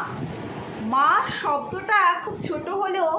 了。মা শব্দটা খুব ছোট হলেও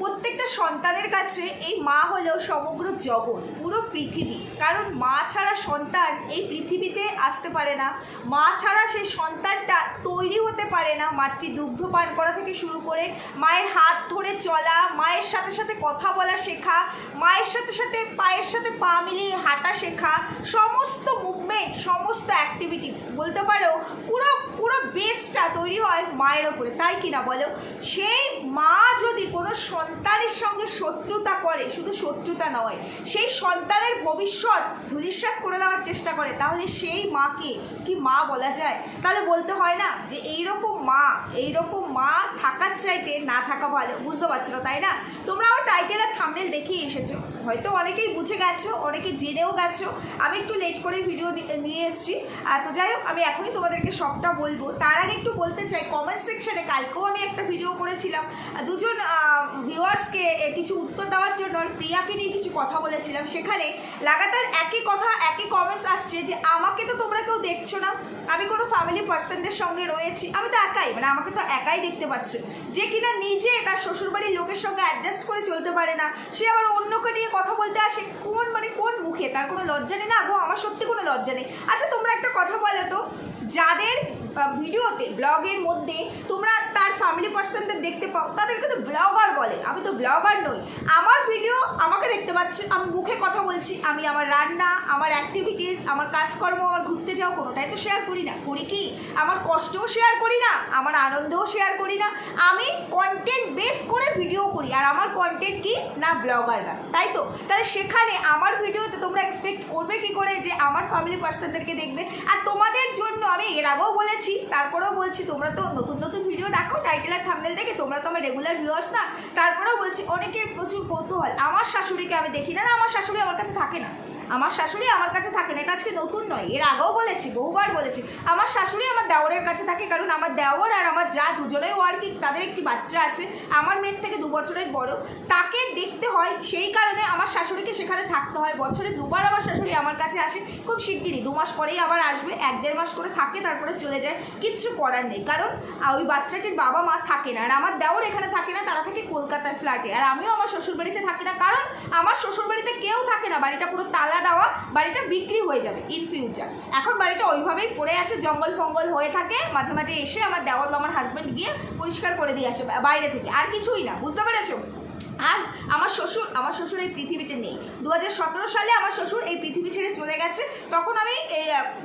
প্রত্যেকটা সন্তানের কাছে এই মা হলো সমগ্র জগৎ, পুরো পৃথিবী। কারণ মা ছাড়া সন্তান এই পৃথিবীতে আসতে পারে না। মা ছাড়া সেই সন্তানটা তৈরি হতে পারে না। মাতৃ দুগ্ধ পান করা থেকে শুরু করে মায়ের হাত ধরে চলা, মায়ের সাথে সাথে কথা বলা শেখা, মায়ের সাথে সাথে পায়ের সাথে পা মিলিয়ে হাঁটা শেখা, সমস্ত মুভমেন্ট সমস্ত অ্যাক্টিভিটিস বলতে পারো, পুরো পুরো বেসটা তৈরি হয় মায়ের ওপরে। তাই কি না বলো সেই মা যদি কোনো সন্তানের সঙ্গে শত্রুতা করে, শুধু শত্রুতা নয়, সেই সন্তানের ভবিষ্যৎ ধূলিসাৎ করে দেওয়ার চেষ্টা করে, তাহলে সেই মাকে কি মা বলা যায়? তাহলে বলতে হয় না যে এইরকম মা এইরকম মা থাকার চাইতে না থাকা ভালো, বুঝতে পারছ না, তাই না? তোমরা আমার টাইটেল আর থামনেল দেখেই এসেছ। হয়তো অনেকেই বুঝে গেছো, অনেকে জেনেও গেছো। আমি একটু লেট করে ভিডিও নিয়ে এসেছি। আর তো যাই হোক, আমি এখনই তোমাদেরকে সবটা বলব। তার আগে একটু বলতে চাই কমেন্ট সেকশনে কালকেও আমি একটা ভিডিও করেছিলাম। দুজন ভিউয়ার্সকে কিছু উত্তর দেওয়ার জন্য প্রিয়াকে নিয়ে কিছু কথা বলেছিলাম। সেখানে লাগাতার একই কথা, একই কমেন্টস আসছে যে, আমাকে তো তোমরা কেউ দেখছ না। আমি কোনো ফ্যামিলি পার্সনদের সঙ্গে রয়েছি। আমি তো একাই মানে আমাকে তো একাই দেখতে পাচ্ছে। যে কিনা নিজে তার শ্বশুরবাড়ির লোকের সঙ্গে অ্যাডজাস্ট করে চলতে পারে না। সে আবার অন্যকে নিয়ে কথা বলতে আসে কোন মানে কোন মুখে? তার কোনো লজ্জা নেই না? গো, আমার সত্যি কোনো লজ্জা নেই। আচ্ছা তোমরা একটা কথা বলো তো। যাদের ভিডিওতে, ব্লগের মধ্যে তোমরা তার ফ্যামিলি পার্সনদের দেখতে পাও, তাদেরকে তো ব্লগার বলে, আমি তো ব্লগার নই। আমার ভিডিও আমাকে দেখতে পাচ্ছে, আমি মুখে কথা বলছি, আমি আমার রান্না, আমার অ্যাক্টিভিটিস আমার কাজকর্ম, আমার ঘুরতে যাও কোনোটাই তো শেয়ার করি না। করি কি? আমার কষ্টও শেয়ার করি না, আমার আনন্দও শেয়ার করি না। আমি কন্টেন্ট বেস করে ভিডিও করি, আর আমার কন্টেন্ট কি? না ব্লগাররা তাই তো? তাহলে সেখানে আমার ভিডিওতে তোমরা এক্সপেক্ট করবে কি করে? যে আমার ফ্যামিলি পার্সনদেরকে দেখবে। আর তোমাদের জন্য আমি এর আগেও বলেছি, তারপরেও বলছি, তোমরা তো নতুন নতুন ভিডিও দেখো টাইটেল আর থামনেল দেখে তোমরা তো আমার রেগুলার ভিউয়ার্স না। তারপরেও বলছি, অনেকের প্রচুর কৌতূহল। আমার শাশুড়িকে আমি দেখি না না, আমার শাশুড়ি আমার কাছে থাকে না। আমার শাশুড়ি আমার কাছে থাকে না এটা আজকে নতুন নয়, এর আগেও বলেছি, বহুবার বলেছি। আমার শাশুড়ি আমার দেওরের কাছে থাকে, কারণ আমার দেওর আর আমার যা দুজনেই ওয়ার্কিং, তাদের একটি বাচ্চা আছে, আমার মেয়ের থেকে দু বছরের বড়। তাকে দেখতে হয়, সেই কারণে আমার শাশুড়িকে সেখানে থাকতে হয়। বছরে দুবার আমার শাশুড়ি আমার কাছে আসে, খুব শিগগিরই, দু মাস পরেই আবার আসবে, এক দেড় মাস করে থাকে, তারপরে চলে যায়, কিচ্ছু করার নেই। কারণ ওই বাচ্চাটির বাবা মা থাকে না, আর আমার দেওর এখানে থাকে না, তারা থাকে কলকাতার ফ্ল্যাটে আর আমিও আমার শ্বশুরবাড়িতে থাকি না। কারণ, আমার শ্বশুরবাড়িতে কেউ থাকে না, বাড়িটা পুরো তালা দেওয়া বাড়িটা বিক্রি হয়ে যাবে ইন ফিউচার এখন বাড়িটা ওইভাবেই পড়ে আছে, জঙ্গল ফঙ্গল হয়ে থাকে, মাঝে মাঝে এসে আমার দেওয়ার বা আমার হাজব্যান্ড গিয়ে পরিষ্কার করে দিয়ে আসে বাইরে থেকে। আর কিছুই না, বুঝতে পেরেছ? আর আমার শ্বশুর আমার শ্বশুর এই পৃথিবীতে নেই। দু হাজার সতেরো সালে আমার শ্বশুর এই পৃথিবী ছেড়ে চলে গেছে। তখন আমি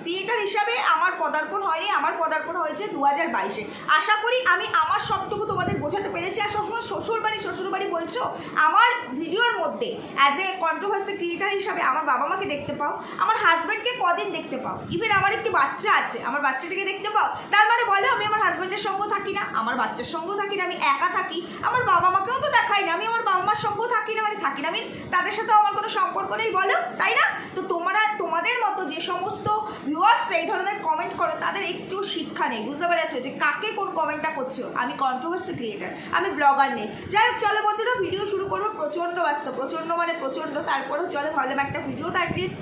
ক্রিয়েটার হিসাবে আমার পদার্পণ হয়নি, আমার পদার্পণ হয়েছে দু হাজার বাইশে। আশা করি আমি আমার সবটুকু তোমাদের বোঝাতে পেরেছি। আর সবসময় শ্বশুর বাড়ি শ্বশুর বাড়ি বলছো, আমার ভিডিওর মধ্যে অ্যাজ এ কন্ট্রোভার্সি ক্রিয়েটার হিসাবে আমার বাবা মাকে দেখতে পাও, আমার হাজব্যান্ডকে কদিন দেখতে পাও? ইভেন আমার একটি বাচ্চা আছে, আমার বাচ্চাটাকে দেখতে পাও? তার মানে বলো, আমি আমার হাজব্যান্ডের সঙ্গেও থাকি না, আমার বাচ্চার সঙ্গেও থাকি না, আমি একা থাকি, আমার বাবা মাকেও তো দেখাই না, আমি আমার বাবা মার সঙ্গেও থাকি না মানে থাকি না মিনস তাদের সাথেও আমার কোনো সম্পর্ক নেই, বলো, তাই না? তো তোমরা, তোমাদের মতো যে সমস্ত ভিউয়ার্সরা এই ধরনের কমেন্ট করো, তাদের একটু শিক্ষা নেই, বুঝতে পেরেছ? যে কাকে কোন কমেন্টটা করছ? আমি কন্ট্রোভার্সি ক্রিয়েটার আমি ব্লগার নেই। যাই হোক, চলো বন্ধুরা ভিডিও শুরু করব প্রচণ্ড ব্যস্ত প্রচণ্ড মানে প্রচণ্ড, তারপরেও চলো ভাবলাম একটা ভিডিও তো অ্যাটলিস্ট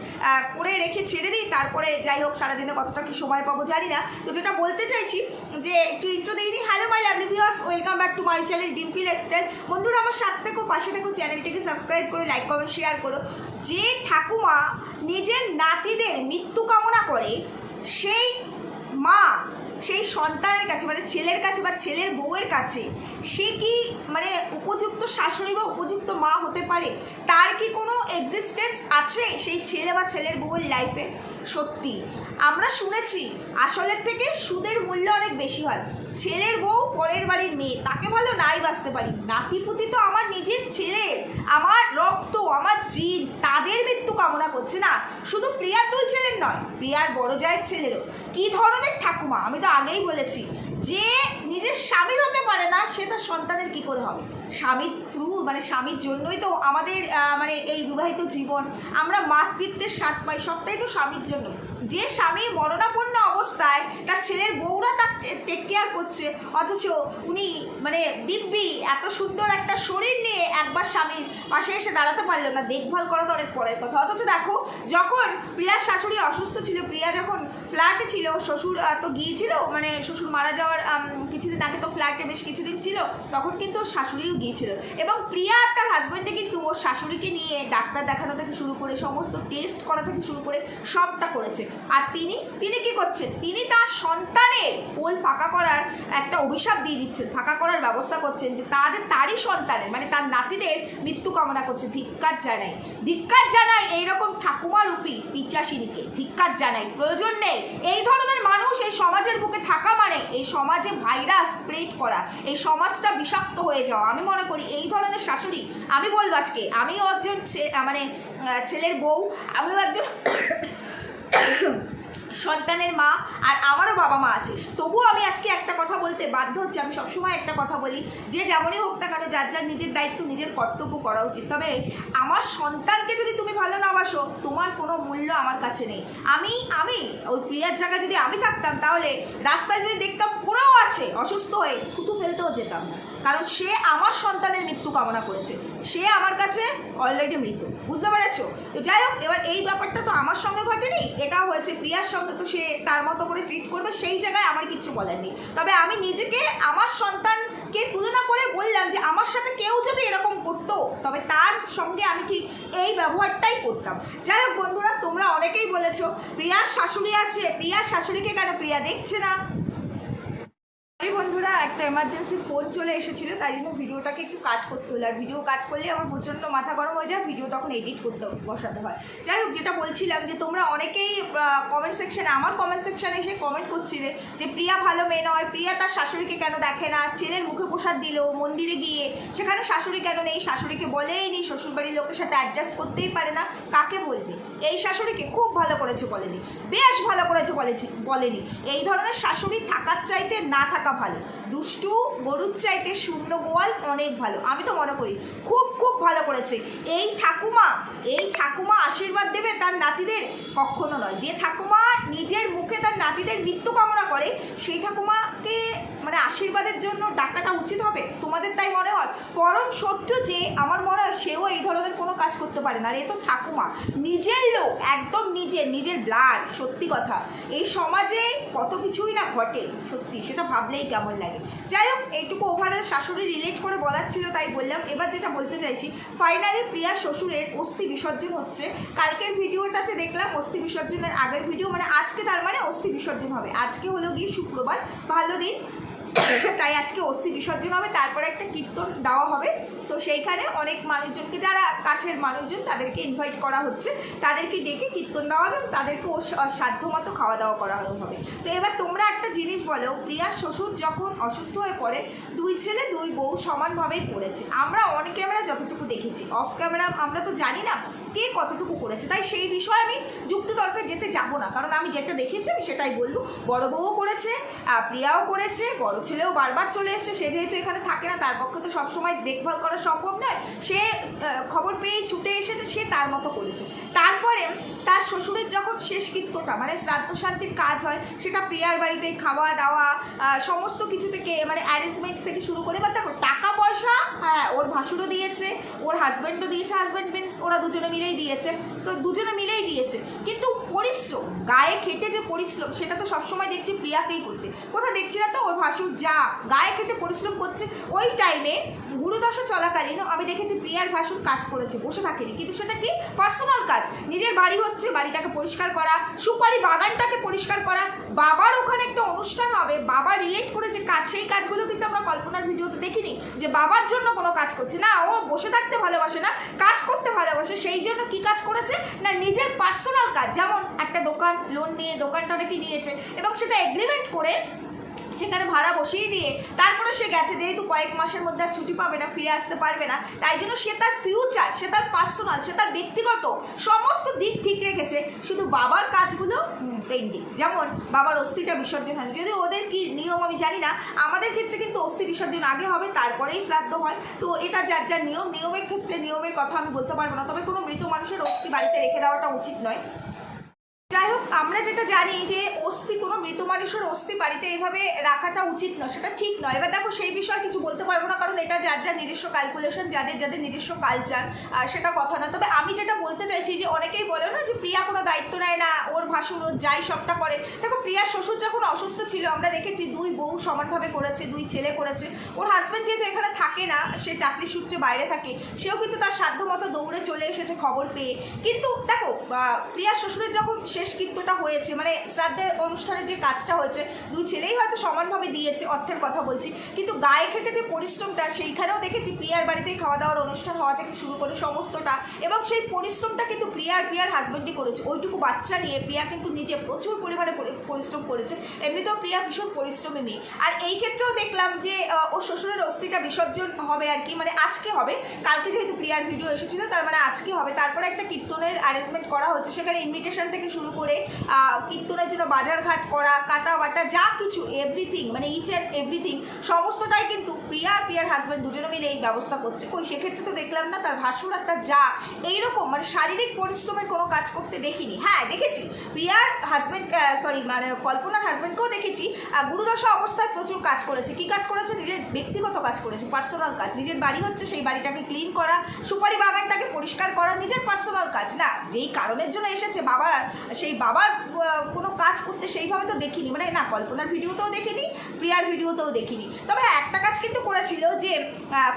করে রেখে ছেড়ে দিই, তারপরে যাই হোক, সারাদিনে কতটা কি সময় পাবো জানি না। তো যেটা বলতে চাইছি, যে একটু ইন্ট্রো দিইনি hello my lovely viewers welcome back to my channel Dimpi lifestyle বন্ধুরা, আমার সাথে থেকো, পাশে থেকো, চ্যানেলটিকে সাবস্ক্রাইব করে লাইক কমেন্ট শেয়ার করো। যে ঠাকুমা নিজের নাতিদের মৃত্যু কামনা করে, সেই মা সেই সন্তানের কাছে মানে ছেলের কাছে বা ছেলের বউয়ের কাছে, সে কি মানে উপযুক্ত শাশুড়ি বা উপযুক্ত মা হতে পারে? তার কি কোনো এক্সিস্টেন্স আছে সেই ছেলে বা ছেলের বউয়ের লাইফে সত্যি। আমরা শুনেছি, আসলের থেকে সুদের মূল্য অনেক বেশি হয়। ছেলের বউ পরের বাড়ির মেয়ে। তাকে বলো নাই বাঁচতে পারি। নাতিপুতি তো আমার নিজের ছেলে। আমার রক্ত, আমার জিন, তাদের মৃত্যু কামনা করছে না। শুধু প্রিয়ার দুই ছেলের নয়, প্রিয়ার বড় জায়ের ছেলেরও। কি ধরনের ঠাকুমা? আমি তো আগেই বলেছি। যে নিজের স্বামীর হতে পারে না, সে তার সন্তানের কি করে হবে? স্বামীর থ্রু মানে স্বামীর জন্যই তো আমাদের মানে এই বিবাহিত জীবন। আমরা মাতৃত্বের স্বাদ পাই, সবটাই তো স্বামীর জন্য। যে স্বামী মরণাপন্ন অবস্থায় তার ছেলের বউরা তার টেক কেয়ার করছে, অথচ উনি মানে দিব্যি, এত সুন্দর একটা শরীর নিয়ে একবার স্বামীর পাশে এসে দাঁড়াতে পারল না। দেখভাল করা তো অনেক পরের কথা। অথচ দেখো, যখন প্রিয়ার শাশুড়ি অসুস্থ ছিল, প্রিয়া যখন ফ্ল্যাটে ছিল, শ্বশুর তো গিয়েছিল মানে শ্বশুর মারা যাওয়ার কিছু কিছুদিন আগে তো ফ্ল্যাটে বেশ কিছুদিন ছিল, তখন কিন্তু ওর শাশুড়িও গিয়েছিল। এবং প্রিয়া আর তার হাজব্যান্ডে কিন্তু ওর শাশুড়িকে নিয়ে ডাক্তার দেখানো থেকে শুরু করে, সমস্ত টেস্ট করা থেকে শুরু করে সবটা করেছে। আর তিনি তিনি কি করছেন? তিনি তার সন্তানের পোল ফাঁকা করার একটা অভিশাপ দিয়ে দিচ্ছেন, ফাঁকা করার ব্যবস্থা করছেন যে তাদের, তারই সন্তানের মানে তার নাতিদের মৃত্যু কামনা করছে। ধিক্কার জানাই। ধিক্কার জানাই এইরকম ঠাকুমা রূপী পিচাসিনীকে ধিক্কার জানাই। প্রয়োজন নেই। এই ধরনের মানুষ এই সমাজের বুকে থাকা মানে এই সমাজে ভাইরাস স্প্রেড করা, এই সমাজটা বিষাক্ত হয়ে যাওয়া। আমি মনে করি এই ধরনের শাশুড়ি, আমি বলব আজকে, আমিও একজন মানে ছেলের বউ, আমিও একজন সন্তানের মা আর আমারও বাবা মা আছে। তবুও আমি আজকে একটা কথা বলতে বাধ্য হচ্ছে। আমি সবসময় একটা কথা বলি, যে যেমনই হোক না কেন, যার যার নিজের দায়িত্ব, নিজের কর্তব্য করা উচিত। তবে আমার সন্তানকে যদি তুমি ভালো না বাসো, তোমার কোনো মূল্য আমার কাছে নেই। আমি আমি, ওই প্রিয়ার জায়গায় যদি আমি থাকতাম, তাহলে রাস্তায় যদি দেখতাম পড়েও আছে, অসুস্থ হয়ে থুতু ফেলতেও যেতাম না। কারণ সে আমার সন্তানের মৃত্যু কামনা করেছে। সে আমার কাছে অলরেডি মৃত। বুঝতে পেরেছ? তো যাই হোক, এবার এই ব্যাপারটা তো আমার সঙ্গে ঘটেনি এটা হয়েছে প্রিয়ার সঙ্গে। তো সে তার মতো করে ট্রিট করবে, সেই জায়গায় আমার কিচ্ছু বলার নেই। তবে আমি নিজেকে, আমার সন্তানকে তুলনা করে বললাম যে, আমার সাথে কেউ যদি এরকম করতো? তবে তার সঙ্গে আমি ঠিক এই ব্যবহারটাই করতাম। যাই হোক বন্ধুরা, তোমরা অনেকেই বলেছ, প্রিয়ার শাশুড়ি আছে। প্রিয়ার শাশুড়িকে কেন প্রিয়া দেখছে না? বন্ধুরা, একটা এমার্জেন্সি ফোন চলে এসেছিল, তাই জন্য ভিডিওটাকে একটু কাট করতে হলো। আর ভিডিও কাট করলে আমার প্রচণ্ড মাথা গরম হয়ে যায় ভিডিও তখন এডিট করতে বসাতে হয়। যাই হোক, যেটা বলছিলাম যে তোমরা অনেকেই কমেন্ট সেকশানে আমার কমেন্ট সেকশানে এসে কমেন্ট করছিলে যে প্রিয়া ভালো মেয়ে নয়, প্রিয়া তার শাশুড়িকে কেন দেখে না? ছেলের মুখে প্রসাদ দিল, মন্দিরে গিয়ে। সেখানে শাশুড়ি কেন নেই? শাশুড়িকে বলেই নি, শ্বশুরবাড়ির লোকের সাথে অ্যাডজাস্ট করতেই পারে না। কাকে বলবে? এই শাশুড়িকে খুব ভালো করেছে বলেনি। বেশ ভালো করেছে বলেছি, বলেনি। এই ধরনের শাশুড়ি থাকার চাইতে না থাকা ভালো। দুষ্টু গরুর চাইতে শূন্য গোয়াল অনেক ভালো। আমি তো মনে করি, খুব খুব ভালো করেছে। এই ঠাকুমা এই ঠাকুমা আশীর্বাদ দেবে তার নাতিদের? কখনো নয়। যে ঠাকুমা নিজের মুখে তার নাতিদের মৃত্যু কামনা করে, সেই ঠাকুমাকে মানে আশীর্বাদের জন্য ডাকাটা উচিত হবে? তোমাদের তাই মনে হয়? পরম সত্য যে, আমার মনে হয় সেও এই ধরনের কোনো কাজ করতে পারে না। আর এ তো ঠাকুমা। নিজের লোক, একদম নিজের নিজের ব্লাড সত্যি কথা। এই সমাজে কত কিছুই না ঘটে, সত্যি, সেটা ভাবলেই কেমন লাগে। যাই হোক, এইটুকু ওভারঅল শাশুড়ি রিলেট করে বলার ছিল, তাই বললাম। এবার যেটা বলতে চাইছি ফাইনালি প্রিয়া শ্বশুরের অস্থি বিসর্জন হচ্ছে। কালকের ভিডিওটাতে দেখলাম অস্থি বিসর্জনের আগের ভিডিও মানে আজকে তার মানে অস্থি বিসর্জন হবে। আজকে হলো গিয়ে শুক্রবার। ভালো দিন। তাই আজকে অস্থি বিসর্জন হবে, তারপরে একটা কীর্তন দেওয়া হবে। তো সেইখানে অনেক মানুষজনকে, যারা কাছের মানুষজন, তাদেরকে ইনভাইট করা হচ্ছে। তাদেরকে ডেকে কীর্তন দেওয়া হবে এবং তাদেরকে ওর সা- সাধ্যমতো খাওয়া দাওয়া করা হবে। তো এবার তোমরা একটা জিনিস বলো, প্রিয়ার শ্বশুর যখন অসুস্থ হয়ে পড়ে, দুই ছেলে, দুই বউ সমানভাবেই করেছে আমরা অন ক্যামেরা যতটুকু দেখেছি অফ ক্যামেরা আমরা তো জানি না কে কতটুকু করেছে। তাই সেই বিষয়ে আমি যুক্তি তর্কে যেতে যাব না। কারণ আমি যেটা দেখেছি, আমি সেটাই বলব। বড় বউও করেছে প্রিয়াও করেছে, বড় ছেলেও বারবার চলে এসেছে, সে যেহেতু এখানে থাকে না, তার পক্ষে তো সবসময় দেখভাল করা সম্ভব নয়। সে খবর পেয়ে ছুটে এসেছে, সে তার মতো করেছে। তারপরে তার শ্বশুরের যখন শেষ কৃত্যটা মানে শ্রাদ্ধ শান্তির কাজ হয়, সেটা প্রিয়ার বাড়িতে খাওয়া দাওয়া সমস্ত কিছু থেকে মানে অ্যারেঞ্জমেন্ট থেকে শুরু করে বা দেখো টাকা পয়সা হ্যাঁ ওর ভাসুরও দিয়েছে, ওর হাজব্যান্ডও দিয়েছে হাজব্যান্ড মিন্স ওরা দুজনে মিলেই দিয়েছে। তো দুজনে মিলেই দিয়েছে। কিন্তু পরিশ্রম, গায়ে খেটে যে পরিশ্রম, সেটা তো সবসময় দেখছি প্রিয়াকেই করতে। কোথাও দেখছি না তো? ওর ভাসুর যা, গায়ে খেটে পরিশ্রম করছে, ওই টাইমে গুরুদশা চলাকালীন আমি দেখেছি প্রিয়ার ভাসুর কাজ করেছে, বসে থাকেনি। কিন্তু সেটা কি? পার্সোনাল কাজ। নিজের বাড়ি হচ্ছে বাড়িটাকে পরিষ্কার করা, সুপারি বাগানটাকে পরিষ্কার করা। বাবার ওখানে একটা অনুষ্ঠান হবে, বাবা রিলেট করে যে কাজ, সেই কাজগুলো কিন্তু আমরা কল্পনার ভিডিওতে দেখিনি, যে বাবার জন্য কোনো কাজ করছে। না, ও বসে থাকতে ভালোবাসে না, কাজ করতে ভালোবাসে, সেই জন্য কি কাজ করেছে? না, নিজের পার্সোনাল কাজ, যেমন একটা দোকান লোন নিয়ে দোকানটা নাকি নিয়েছে, এবং সেটা এগ্রিমেন্ট করে সেখানে ভাড়া বসিয়ে দিয়ে তারপরে সে গেছে। যেহেতু কয়েক মাসের মধ্যে আর ছুটি পাবে না, ফিরে আসতে পারবে না, তাই জন্য সে তার ফিউচার সে তার পার্সোনাল সে তার ব্যক্তিগত সমস্ত দিক ঠিক রেখেছে। শুধু বাবার কাজগুলো পেন্ডিং যেমন বাবার অস্থিটা বিসর্জন হয়। যদি ওদের কি নিয়ম আমি জানি না, আমাদের ক্ষেত্রে কিন্তু অস্থি বিসর্জন আগে হবে, তারপরেই শ্রাদ্ধ হয়। তো এটা যার যার নিয়ম, নিয়মের ক্ষেত্রে নিয়মের কথা আমি বলতে পারব না। তবে কোনো মৃত মানুষের অস্থি বাড়িতে রেখে দেওয়াটা উচিত নয়। যাই হোক, আমরা যেটা জানি যে অস্থি, কোনো মৃত মানুষের অস্থি বাড়িতে এইভাবে রাখাটা উচিত নয়, সেটা ঠিক নয়। এবার দেখো, সেই বিষয়ে কিছু বলতে পারব না, কারণ এটা যার যার নিজস্ব ক্যালকুলেশন যাদের যাদের নিজস্ব কালচার আর সেটা কথা না তবে আমি যেটা বলতে চাইছি যে অনেকেই বলে না যে প্রিয়া কোনো দায়িত্ব নেয় না, ওর ভাসুর, ওর যাই সবটা করে। দেখো, প্রিয়ার শ্বশুর যখন অসুস্থ ছিল, আমরা দেখেছি দুই বউ সমানভাবে করেছে, দুই ছেলে করেছে। ওর হাজব্যান্ড যেহেতু এখানে থাকে না, সে চাকরি সূত্রে বাইরে থাকে, সেও কিন্তু তার সাধ্য মতো দৌড়ে চলে এসেছে খবর পেয়ে। কিন্তু দেখো প্রিয়ার শ্বশুরের যখন শেষ কীর্তটা হয়েছে। মানে শ্রাদ্ধের অনুষ্ঠানে যে কাজটা হয়েছে, দুই ছেলেই হয়তো সমানভাবে দিয়েছে অর্থের কথা বলছি, কিন্তু গায়ে খেতে যে পরিশ্রমটা, সেইখানেও দেখেছি প্রিয়ার বাড়িতেই খাওয়া দাওয়ার অনুষ্ঠান হওয়া থেকে শুরু করে সমস্তটা, এবং সেই পরিশ্রমটা কিন্তু প্রিয়ার প্রিয়ার হাজব্যান্ডই করেছে। ওইটুকু বাচ্চা নিয়ে প্রিয়া কিন্তু নিজে প্রচুর পরিমাণে পরিশ্রম করেছে। এমনিতেও প্রিয়া ভীষণ পরিশ্রমী মেয়ে। আর এই ক্ষেত্রেও দেখলাম যে ওর শ্বশুরের অস্থিটা বিসর্জন হবে আর কি মানে আজকে হবে। কালকে যেহেতু প্রিয়ার ভিডিও এসেছিল, তার মানে আজকে হবে। তারপরে একটা কীর্তনের অ্যারেঞ্জমেন্ট করা হচ্ছে সেখানে ইনভিটেশন থেকে শুরু করে কীর্তনের জন্য বাজারঘাট করা কাটা বাটা যা কিছু এভরিথিং মানে ইচ অ্যান্ড এভরিথিং সমস্তটাই কিন্তু প্রিয়া আর প্রিয়ার হাজব্যান্ড দুজনে মিলে এই ব্যবস্থা করছে। কই, সেক্ষেত্রে তো দেখলাম না, তার ভাসুর আর তার যা, এইরকম মানে শারীরিক পরিশ্রমের কোনো কাজ করতে দেখিনি। হ্যাঁ দেখেছি, প্রিয়ার হাজব্যান্ড সরি মানে কল্পনার হাজব্যান্ডকেও দেখেছি গুরুদশা অবস্থায় প্রচুর কাজ করেছে। কি কাজ করেছে? নিজের ব্যক্তিগত কাজ করেছে পার্সোনাল কাজ। নিজের বাড়ি হচ্ছে সেই বাড়িটাকে ক্লিন করা, সুপারি বাগানটাকে পরিষ্কার করা, নিজের পার্সোনাল কাজ। না, যেই কারণের জন্য এসেছে বাবার সেই বাবার কোনো কাজ করতে সেইভাবে তো দেখিনি। মানে না কল্পনার ভিডিওতেও দেখিনি প্রিয়ার ভিডিওতেও দেখিনি। তবে হ্যাঁ, একটা কাজ কিন্তু করেছিল যে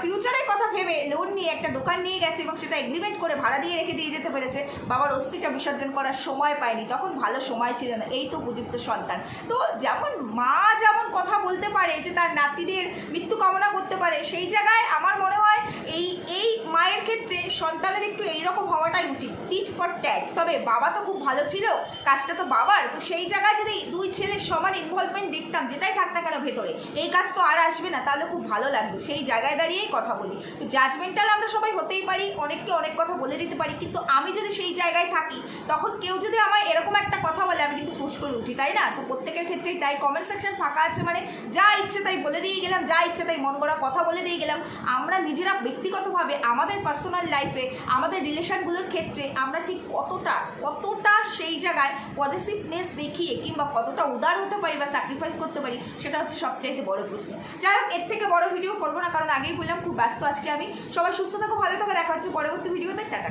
ফিউচারের কথা ভেবে লোন নিয়ে একটা দোকান নিয়ে গেছে এবং সেটা এগ্রিমেন্ট করে ভাড়া দিয়ে রেখে দিয়ে যেতে পেরেছে। বাবার অস্থিটা বিসর্জন করার সময় পায়নি। তখন ভালো সময় ছিল না। এই তো উপযুক্ত সন্তান। তো যেমন মা যেমন কথা বলতে পারে যে তার নাতিদের মৃত্যু কামনা করতে পারে সেই জায়গায় আমার মনে হয়, এই এই মায়ের ক্ষেত্রে সন্তানের একটু এইরকম হওয়াটাই উচিত। টিট ফর ট্যাগ তবে বাবা তো খুব ভালো ছিল, কাজটা তো বাবার। তো সেই জায়গায় যদি দুই ছেলের সমান ইনভলভমেন্ট দেখতাম, যেটাই থাক না কেন ভেতরে, এই কাজ তো আর আসবে না, তাহলে খুব ভালো লাগতো। সেই জায়গায় দাঁড়িয়েই কথা বলি। তো জাজমেন্টাল আমরা সবাই হতেই পারি, অনেককে অনেক কথা বলে দিতে পারি, কিন্তু আমি যদি সেই জায়গায় থাকি, তখন কেউ যদি আমায় এরকম একটা কথা বলে, আমি কিন্তু ফুস করে উঠি, তাই না? তো প্রত্যেকের ক্ষেত্রেই তাই। কমেন্ট সেকশন ফাঁকা আছে মানে যা ইচ্ছে তাই বলে দিয়ে গেলাম, যা ইচ্ছে তাই মন করা কথা বলে দিয়ে গেলাম। আমরা নিজেরা ব্যক্তিগতভাবে আমাদের পার্সোনাল লাইফে আমাদের রিলেশনগুলোর ক্ষেত্রে আমরা ঠিক কতটা কতটা সেই জায়গায় পজিটিভনেস দেখিয়ে কিংবা কতটা উদার হতে পারি বা স্যাক্রিফাইস করতে পারি, সেটা হচ্ছে সবচাইতে বড় প্রশ্ন। যাই হোক, এর থেকে বড় ভিডিও করব না, কারণ আগেই বললাম, খুব ব্যস্ত আজকে আমি। সবাই সুস্থ থাকো, ভালো থাকো, দেখা হচ্ছে পরবর্তী ভিডিওতে টাটা।